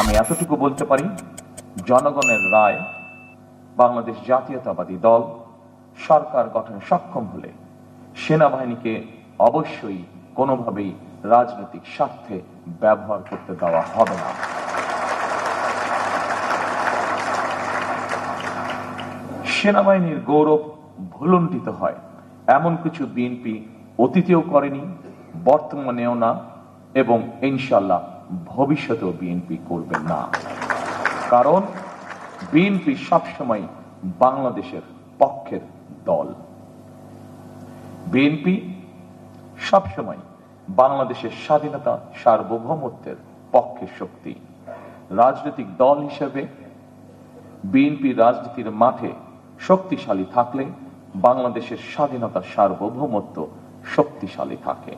আমি এতটুকু বলতে পারি, জনগণের রায়, বাংলাদেশ জাতীয়তাবাদী দল, সরকার গঠনে সক্ষম হলে সেনাবাহিনীকে অবশ্যই কোনোভাবেই রাজনৈতিক স্বার্থে ব্যবহার করতে দেওয়া হবে না। সেনাবাহিনীর গৌরব ভুলুণ্ঠিত হয়। এমন কিছু বিএনপি অতীতেও করেনি, বর্তমানেও না, এবং ইনশাল্লাহ ভবিষ্যতেও বিএনপি করবে না। কারণ বিএনপি সবসময় বাংলাদেশের পক্ষের দল। বিএনপি সবসময় বাংলাদেশের স্বাধীনতা সার্বভৌমত্বের পক্ষের শক্তি। রাজনৈতিক দল হিসেবে বিএনপি রাজনীতির মাঠে শক্তিশালী থাকলে বাংলাদেশের স্বাধীনতা সার্বভৌমত্ব শক্তিশালী থাকে।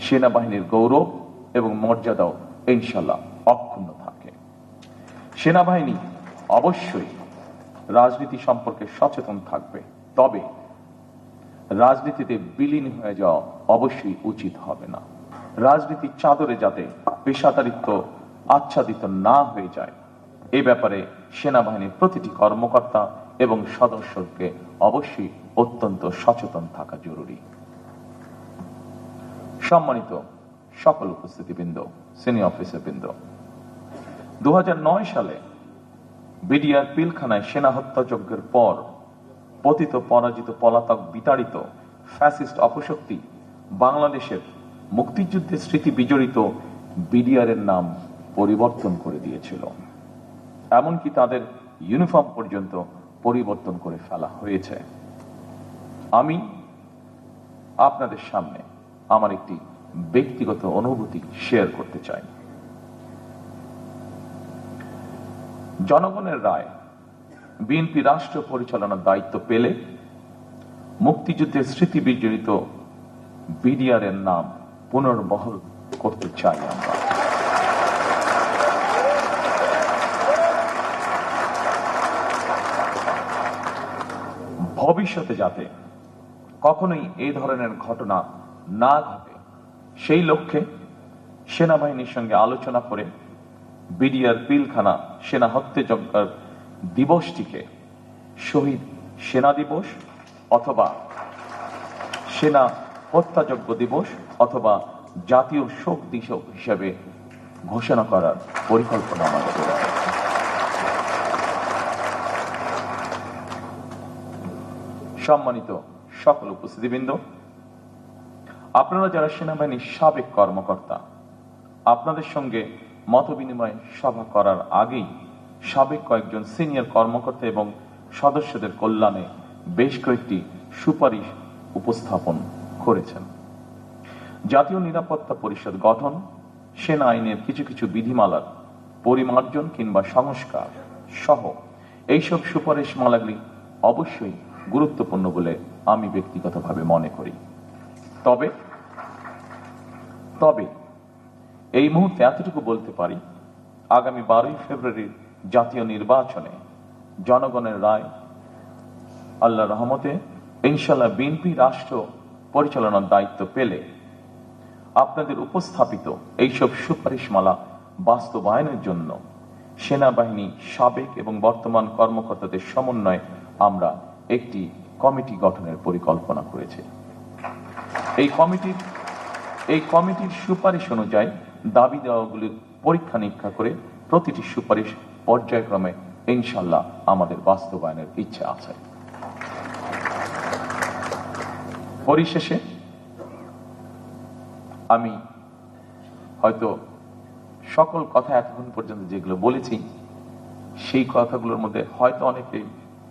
সেনাবাহিনীর গৌরব এবং মর্যাদাও ইনশাল্লাহ অক্ষুণ্ণ থাকে। সেনাবাহিনী অবশ্যই রাজনীতি সম্পর্কে সচেতন থাকবে, তবে রাজনীতিতে বিলীন হয়ে যাওয়া অবশ্যই উচিত হবে না। রাজনীতির চাদরে যাতে পেশাদারিত্ব আচ্ছাদিত না হয়ে যায়, এ ব্যাপারে সেনাবাহিনীর প্রতিটি কর্মকর্তা এবং সদস্যকে অবশ্যই অত্যন্ত সচেতন থাকা জরুরি। সম্মানিত সকল উপস্থিতিবৃন্দ সিনিয়র অফিসারবৃন্দ দু হাজার নয় সালে বিডিআর পিলখানায় সেনা হত্যাযজ্ঞের পর পতিত পরাজিত পলাতক বিতাড়িত ফ্যাসিস্ট অপশক্তি বাংলাদেশের মুক্তিযুদ্ধের স্মৃতি বিজড়িত বিডিআর এর নাম পরিবর্তন করে দিয়েছিল। এমনকি তাদের ইউনিফর্ম পর্যন্ত পরিবর্তন করে ফেলা হয়েছে। আমি আপনাদের সামনে আমার একটি ব্যক্তিগত অনুভূতি শেয়ার করতে চাই। জনগণের রায়, বিএনপি রাষ্ট্র পরিচালনার দায়িত্ব পেলে মুক্তিযুদ্ধের স্মৃতি বিজড়িত বিডিআর এর নাম পুনর্বহল করতে চাই আমরা। ভবিষ্যতে যাতে কখনোই এই ধরনের ঘটনা না ঘটে সেই লক্ষ্যে সেনাবাহিনীর সঙ্গে আলোচনা করে বিডিআর পিলখানা সেনা হত্যাযজ্ঞের দিবসটিকে শহীদ সেনা দিবস অথবা সেনা হত্যাযজ্ঞ দিবস অথবা জাতীয় শোক দিবস হিসেবে ঘোষণা করার পরিকল্পনা আমাদের সম্মানিত সকল উপস্থিতিবৃন্দ আপনারা যারা সেনাবাহিনীর সাবেক কর্মকর্তা, আপনাদের সঙ্গে মত বিনিময় সভা করার আগেই সাবেক কয়েকজন সিনিয়র কর্মকর্তা এবং সদস্যদের কল্যাণে বেশ কয়েকটি সুপারিশ উপস্থাপন করেছেন। জাতীয় নিরাপত্তা পরিষদ গঠন, সেনা আইনের কিছু কিছু বিধিমালার পরিমার্জন কিংবা সংস্কার সহ এইসব সুপারিশ মালাগুলি অবশ্যই গুরুত্বপূর্ণ বলে আমি ব্যক্তিগতভাবে মনে করি। তবে তবে এই মুহূর্তে এতটুকু বলতে পারি, আগামী বারোই ফেব্রুয়ারির জাতীয় নির্বাচনে জনগণের রায় আল্লাহ রহমতে ইনশাল্লাহ বিএনপি রাষ্ট্র পরিচালনার দায়িত্ব পেলে আপনাদের উপস্থাপিত এইসব সুপারিশমালা বাস্তবায়নের জন্য সেনাবাহিনী সাবেক এবং বর্তমান কর্মকর্তাদের সমন্বয়ে আমরা একটি কমিটি গঠনের পরিকল্পনা করেছি। এই কমিটির এই কমিটির সুপারিশ অনুযায়ী দাবি দেওয়াগুলির পরীক্ষা নিরীক্ষা করে প্রতিটি সুপারিশ পর্যায়ক্রমে ইনশাল্লাহ আমাদের বাস্তবায়নের ইচ্ছা আছে। পরিশেষে আমি হয়তো সকল কথা এতক্ষণ পর্যন্ত যেগুলো বলেছি, সেই কথাগুলোর মধ্যে হয়তো অনেকে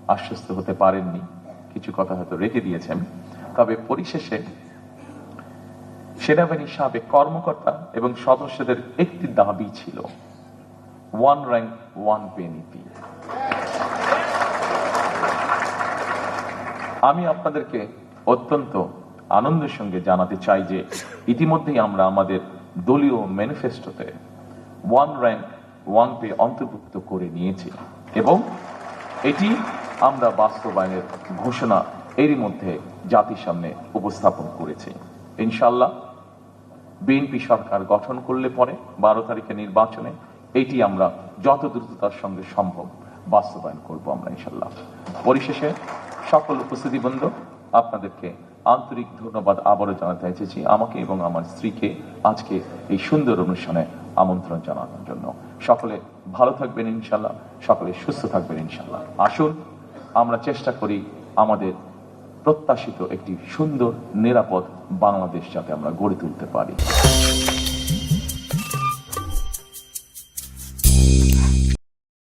আশ্বস্ত হতে পারেননি। কিছু কথা হয়তো রেখে দিয়েছেন। তবে পরিশেষে সেনাবাহিনীর সাবেক কর্মকর্তা এবং সদস্যদের একটি দাবি ছিল। ওয়ান র্যাঙ্ক ওয়ান পে নীতি আমি আপনাদেরকে অত্যন্ত আনন্দের সঙ্গে জানাতে চাই যে ইতিমধ্যেই আমরা আমাদের দলীয় ম্যানিফেস্টোতে ওয়ান র্যাঙ্ক ওয়ান পে অন্তর্ভুক্ত করে নিয়েছি এবং এটি আমরা বাস্তবায়নের ঘোষণা এরই মধ্যে জাতির সামনে উপস্থাপন করেছি। ইনশাল্লাহ বিএনপি সরকার গঠন করলে পরে বারো তারিখে নির্বাচনে এটি আমরা যত দ্রুততার সঙ্গে সম্ভব বাস্তবায়ন করব আমরা ইনশাল্লাহ পরিশেষে সকল উপস্থিতিবৃন্দ আপনাদেরকে আন্তরিক ধন্যবাদ আবারও জানাতে চাইছি আমাকে এবং আমার স্ত্রীকে আজকে এই সুন্দর অনুষ্ঠানে আমন্ত্রণ জানানোর জন্য। সকলে ভালো থাকবেন ইনশাল্লাহ সকলে সুস্থ থাকবেন ইনশাল্লাহ আসুন, আমরা চেষ্টা করি আমাদের প্রত্যাশিত একটি সুন্দর নিরাপদ বাংলাদেশ যাতে আমরা গড়ে তুলতে পারি।